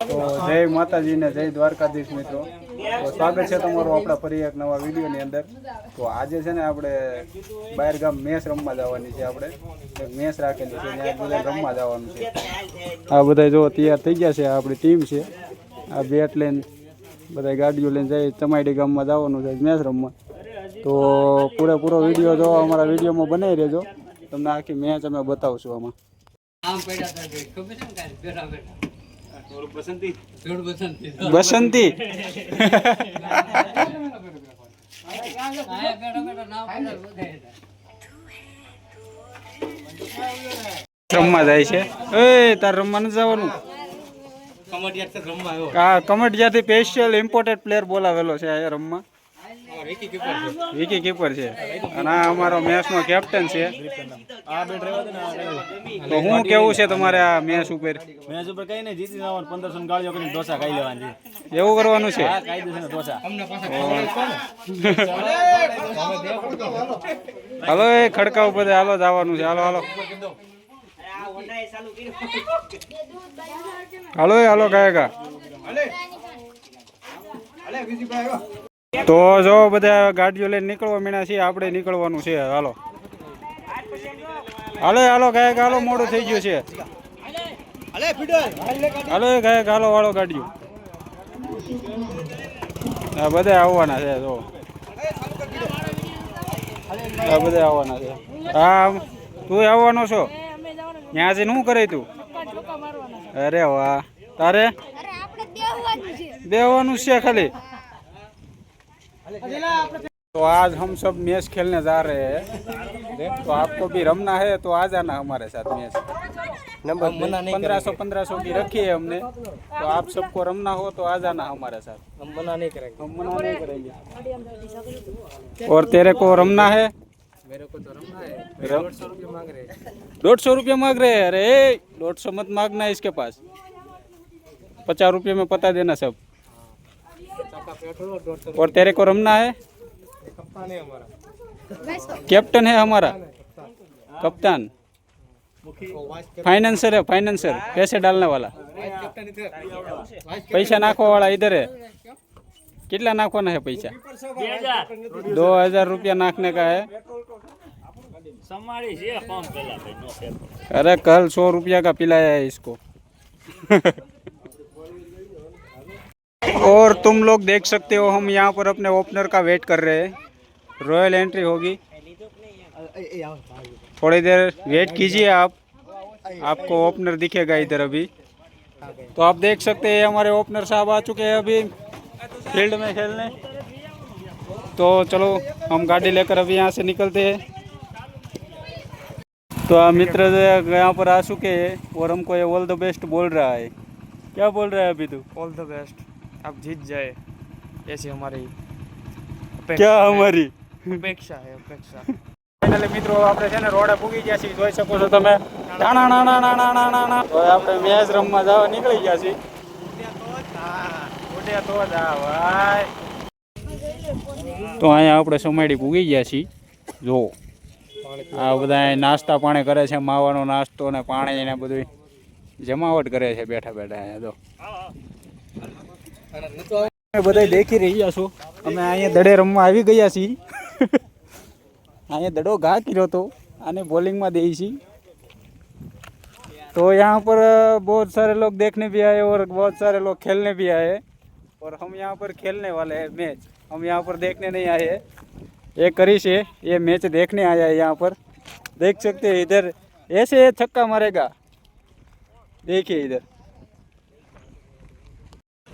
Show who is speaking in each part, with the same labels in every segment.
Speaker 1: તો જય માતાજી ને જય દ્વારકાધીશ મિત્રો. તો સ્વાગત છે તમારું આપણા ફરી એક નવા વિડીયોની અંદર. તો આજે છે ને આપણે બહાર ગામ મેચ રમવા જવાની છે આપણે. મેચ રાખેલી છે ત્યાં બધા રમવા જવાનું છે. આ બધા જો તૈયાર થઈ ગયા છે આપણી ટીમ છે. આ બેટ લઈને બધા ગાડીઓ લઈને જાય ચમાયડી ગામમાં જવાનું છે મેચ રમવા. તો પૂરેપૂરો વીડિયો જો અમારા વિડીયોમાં બનાવી રહેજો. તમને આખી મેચ અમે બતાવશું આમાં.
Speaker 2: બસંતી.
Speaker 1: રમવા જાય છે. એ તાર રમવા નથી જવાનું? આ કમટિયાથી સ્પેશિયલ ઇમ્પોર્ટેડ પ્લેયર બોલાવેલો છે આ રમવા. વિકી કીપર છે અને આ અમારો મેચનો કેપ્ટન છે. તો હું કેવું છે તમારે આ મેચ ઉપર?
Speaker 3: મેચ ઉપર કઈ નહીં જીતી જવાનું. પંદરસો ગાળીઓ કરીને ઢોસા ખાઈ લેવાની
Speaker 1: એવું કરવાનું છે? હાલો એ ખડકા ઉપર હાલો જવાનું છે. હાલો હાલો. હાલો હાલો ગાયકા તો જો બધા ગાડીઓ લઈને નીકળવા મીણા છીએ આપણે નીકળવાનું છે. હાલો. હાલો હાલો ગાયક હાલો મોડું થઈ ગયું છે. હાલો ગાયક હાલો વાળો ગાડીઓ. આ બધા આવવાના છે જો. આ બધા આવવાના છે. હા તું આવવાનો છો? ત્યાંથી શું કરે તું? અરે વાહ. તારે? બેવાનું છે ખાલી? तो आज हम सब मैच खेलने जा रहे हैं। तो आपको भी रमना है तो आ जाना हमारे साथ मैच। नंबर पंद्रह सौ पंद्रह सौ की रखी है हमने। तो आप सबको रमना हो तो आ जाना हमारे साथ।
Speaker 3: हम मना नहीं करेंगे।
Speaker 1: हम मना नहीं करेंगे। और तेरे को रमना है?
Speaker 3: मेरे को तो रमना है।
Speaker 1: रम-
Speaker 3: सौ रुपये मांग रहे हैं।
Speaker 1: डेढ़ सौ रुपये मांग रहे हैं? अरे डेढ़ सौ मत मांगना है इसके पास। पचास रुपये में पता देना सब। और तेरे को रमना है? कैप्टन है हमारा। कप्तान। फाइनेंसर है, फाइनेंसर। पैसे डालने वाला। पैसा नाखो वाला, इधर है। कितना नाखवाना है पैसा? दो हज़ार रुपया नाखने का है। अरे, कल सौ रुपया का पिलाया है इसको। और तुम लोग देख सकते हो, हम यहाँ पर अपने ओपनर का वेट कर रहे हैं। रॉयल एंट्री होगी। थोड़ी देर वेट कीजिए आप। आपको ओपनर दिखेगा इधर अभी। तो आप देख सकते हैं हमारे ओपनर साहब आ चुके हैं अभी फ़ील्ड में खेलने। तो चलो, हम गाड़ी लेकर अभी यहाँ से निकलते हैं। तो मित्र यहाँ पर आ चुके हैं और हमको ये ऑल द बेस्ट बोल रहा है। क्या बोल रहा है अभी तू?
Speaker 4: ऑल द बेस्ट आप जीत जाए ऐसी हमारी
Speaker 1: क्या हमारी
Speaker 4: अपेक्षा है अपेक्षा
Speaker 1: ફાઇનલી મિત્રો આપણે છે ને રોડે પૂગી ગયા છીએ જોઈ શકો છો તમે નાના નાના નાના નાના નાના તો આપણે મેચ રમવા જવા નીકળી ગયા છીએ ઉડે તો જ આ ભાઈ તો અહીંયા આપણે સમાડી પૂગી ગયા છીએ જો આ બધા અહીં નાસ્તા પાણી કરે છે માવાનો નાસ્તો ને પાણી ને બધું જમાવટ કરે છે બેઠા બેઠા અહીંયા તો બધા દેખી રહ્યા છો અમે અહીંયા દડે રમવા આવી ગયા છીએ અહીંયા दड़ो घा કર્યો तो आने बॉलिंग में दी सी तो यहाँ पर बहुत सारे लोग देखने भी आए और बहुत सारे लोग खेलने भी आए और हम यहाँ पर खेलने वाले हैं मैच हम यहाँ पर देखने नहीं आए हैं ये करी से ये मैच देखने आया है यहाँ पर देख सकते हैं इधर ऐसे ये छक्का मारेगा देखिए इधर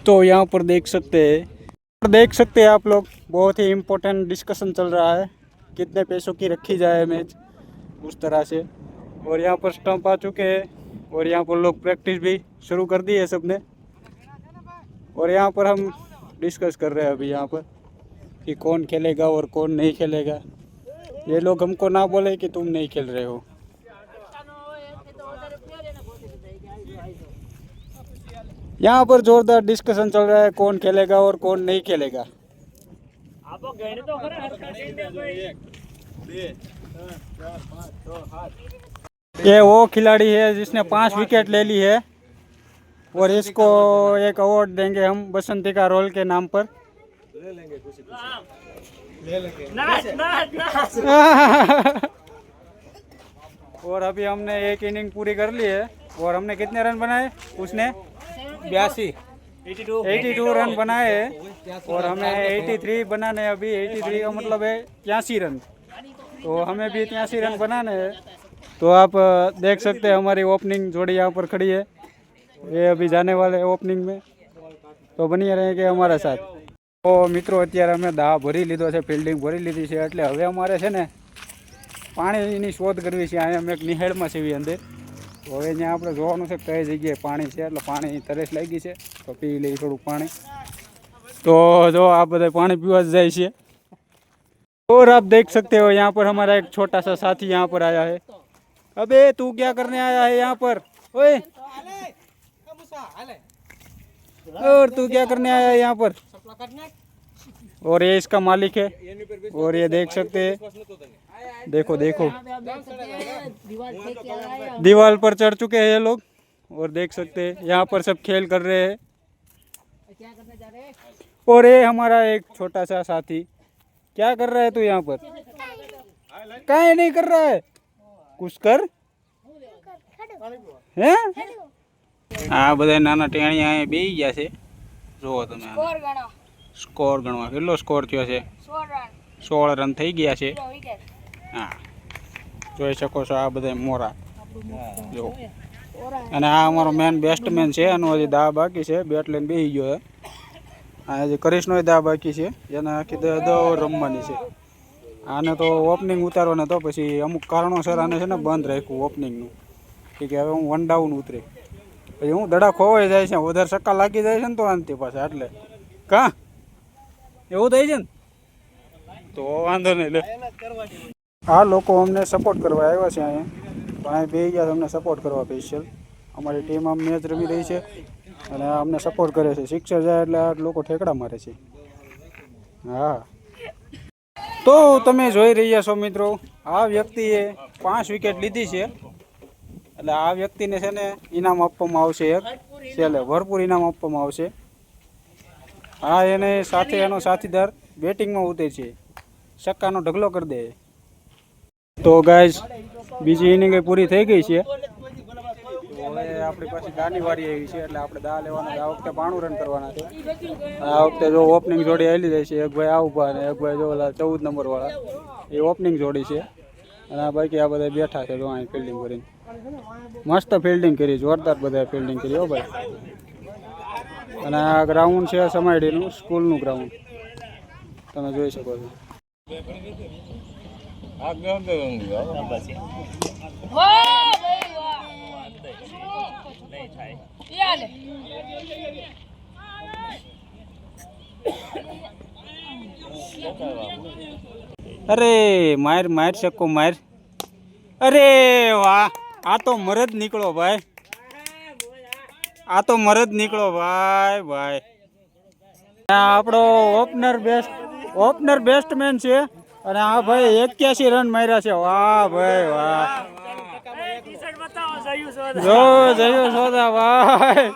Speaker 1: तो यहाँ पर देख सकते हैं। देख सकते हैं आप लोग, बहुत ही इम्पोर्टेंट डिस्कशन चल रहा है, कितने पैसों की रखी जाए मैच उस तरह से। और यहाँ पर स्टंप आ चुके हैं, और यहाँ पर लोग प्रैक्टिस भी शुरू कर दी है सबने। और यहाँ पर हम डिस्कस कर रहे हैं अभी यहाँ पर, कि कौन खेलेगा और कौन नहीं खेलेगा। ये लोग हमको ना बोले कि तुम नहीं खेल रहे हो। यहाँ पर जोरदार डिस्कशन चल रहा है कौन खेलेगा और कौन नहीं खेलेगा। ये वो खिलाड़ी है जिसने पाँच विकेट ले ली है और इसको एक अवार्ड देंगे हम बसंती का रोल के नाम पर। ले लेंगे ले लेंगे नाच नाच नाच। और अभी हमने एक इनिंग पूरी कर ली है और हमने कितने रन बनाए? उसने बयासी एटी टू रन बनाए हैं और हमें एटी थ्री बनाने हैं अभी एटी थ्री का मतलब है तिरासी रन तो हमें भी तिरासी रन बनाने हैं तो आप अ, देख सकते हैं हमारी ओपनिंग जोड़ी यहाँ पर खड़ी है ये अभी जाने वाले हैं ओपनिंग में તો બની રહેગે અમારા સાથ તો મિત્રો અત્યારે અમે દા ભરી લીધો છે ફિલ્ડિંગ ભરી લીધી છે એટલે હવે અમારે છે ને પાણીની શોધ કરવી છે અહીંયા અમે એક નિહેળમાં છે એવી અંદર તો હવે ત્યાં આપણે જોવાનું છે કે કઈ જગ્યાએ પાણી છે એટલે પાણી તરસ લાગી છે તો પી લઈ થોડુંક પાણી તો જો આ બધા પાણી પીવા જ જાય છે और आप देख सकते हो यहाँ पर हमारा एक छोटा सा साथी यहाँ पर आया है अबे तू क्या करने आया है यहाँ पर ओए और तू क्या करने आया है यहाँ पर और ये इसका मालिक है और ये देख सकते हैं देखो देखो दीवार पर चढ़ चुके हैं ये लोग और देख सकते हैं यहाँ पर सब खेल कर रहे हैं और ये हमारा एक छोटा सा साथी क्या कर रहा है तू यहाँ पर काहे नहीं कर रहा है कुछ कर હે આ બધા નાના ટેણિયા અહીંયા બેસી ગયા છે જુઓ તમે
Speaker 5: સ્કોર ગણો
Speaker 1: સ્કોર ગણવા કેટલો સ્કોર થયો છે
Speaker 5: સોળ રન
Speaker 1: સોળ રન થઈ ગયા છે
Speaker 5: ઝીરો વિકેટ
Speaker 1: હા. જોઈ શકો છો આ બધા મોરા. જો. અને આ અમારો મેન બેસ્ટમેન છે એનો હજી દા બાકી છે બેટ લઈને બેસી ગયો છે. આ હજી કરીશનો દા બાકી છે એને આખી દહ રમવાની છે. આને તો ઓપનિંગ ઉતારવાને તો પછી અમુક કારણોસર આને છે ને બંધ રાખ્યું ઓપનિંગનું કે કે હવે હું વન ડાઉન ઉતરે. પછી હું દડા ખોવાઈ જાય છે વધારે સક્કા લાગી જાય છે ને તો આનથી પાછા એટલે. કા? એવું થાય છે ને? તો વાંધો નહીં લે. આ લોકો અમને સપોર્ટ કરવા આવ્યા છે અહીંયા. અહીંયા બે ગયા અમને સપોર્ટ કરવા સ્પેશિયલ અમારી ટીમ આમ મેચ રમી રહી છે અને અમને સપોર્ટ કરે છે. સિક્સર જાય એટલે આ લોકો ઠેકડા મારે છે. હા. તો તમે જોઈ રહ્યા છો મિત્રો, આ વ્યક્તિએ પાંચ વિકેટ લીધી છે. એટલે આ વ્યક્તિને છે ને ઇનામ આપવામાં આવશે એક. છેલ્લે ભરપૂર ઇનામ આપવામાં આવશે. હા, એને સાથે, એનો સાથીદાર બેટિંગમાં ઉતરે છે. સક્કાનો ઢગલો કરી દે. તો ગાઈઝ બીજી ઇનિંગ પૂરી થઈ ગઈ છે. હવે આપણી પાસે દાની વારી આવી છે, એટલે આપણે દા લેવાના. આ વખતે બાણું રન કરવાના છે. આ વખતે જો ઓપનિંગ જોડી આવેલી જાય છે, એક ભાઈ આ ઊભા અને એક ભાઈ જો ઓલા ચૌદ નંબર વાળા. એ ઓપનિંગ જોડી છે. અને આ બાકી આ બધા બેઠા છે જો અહીં ફિલ્ડિંગ કરીને. મસ્ત ફિલ્ડિંગ કરી, જોરદાર બધા ફિલ્ડિંગ કરી, હો ભાઈ. અને આ ગ્રાઉન્ડ છે સમાયડીનું, સ્કૂલનું ગ્રાઉન્ડ તમે જોઈ શકો છો.
Speaker 5: યાલે
Speaker 1: અરે, માર માર શકો માર. અરે, વાહ. આ તો મરદ નીકળો, ભાઈ. આ તો મરદ નીકળો, ભાઈ ભાઈ. આપણો ઓપનર બેસ્ટ ઓપનર બેસ્ટમેન છે. અને આ ભાઈ એક્યાસી રન માર્યા છે. વાહ ભાઈ વાહ. જો જયો સોદા ભાઈ.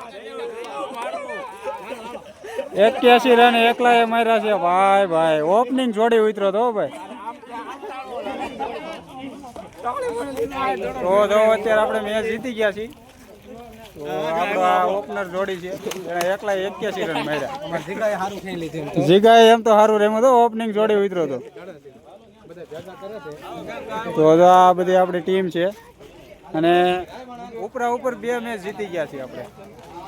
Speaker 1: એક્યાસી રન એકલા એ માર્યા છે. ભાઈ ભાઈ. ઓપનિંગ જોડી ઉતરો તો ભાઈ. તો જો અત્યારે આપણે મેચ જીતી ગયા છીએ. ઓપનર જોડી છે. એકલા એક્યાસી રન માર્યા. જીગા એમ તો. સારું રેમો તો ઓપનિંગ જોડી ઉતરો તો. તો આ બધી આપણી ટીમ છે. અને ઉપરા ઉપર બે મેચ જીતી ગયા છીએ આપણે.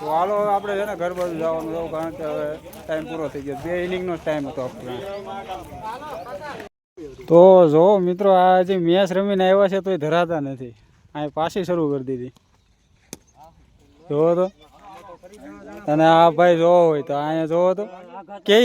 Speaker 1: તો હાલો આપણે છે ને ઘર બાજુ જવાનું જવું કારણ કે હવે ટાઈમ પૂરો થઈ ગયો. બે ઇનિંગનો ટાઈમ હતો આપણે. તો જો મિત્રો આ જે મેચ રમીને આવ્યા છે તો એ ધરાતા નથી. અહીં પાછી શરૂ કરી દીધી. જોવો તો. અને આ ભાઈ જોવો હોય તો અહીંયા જોવો તો. કે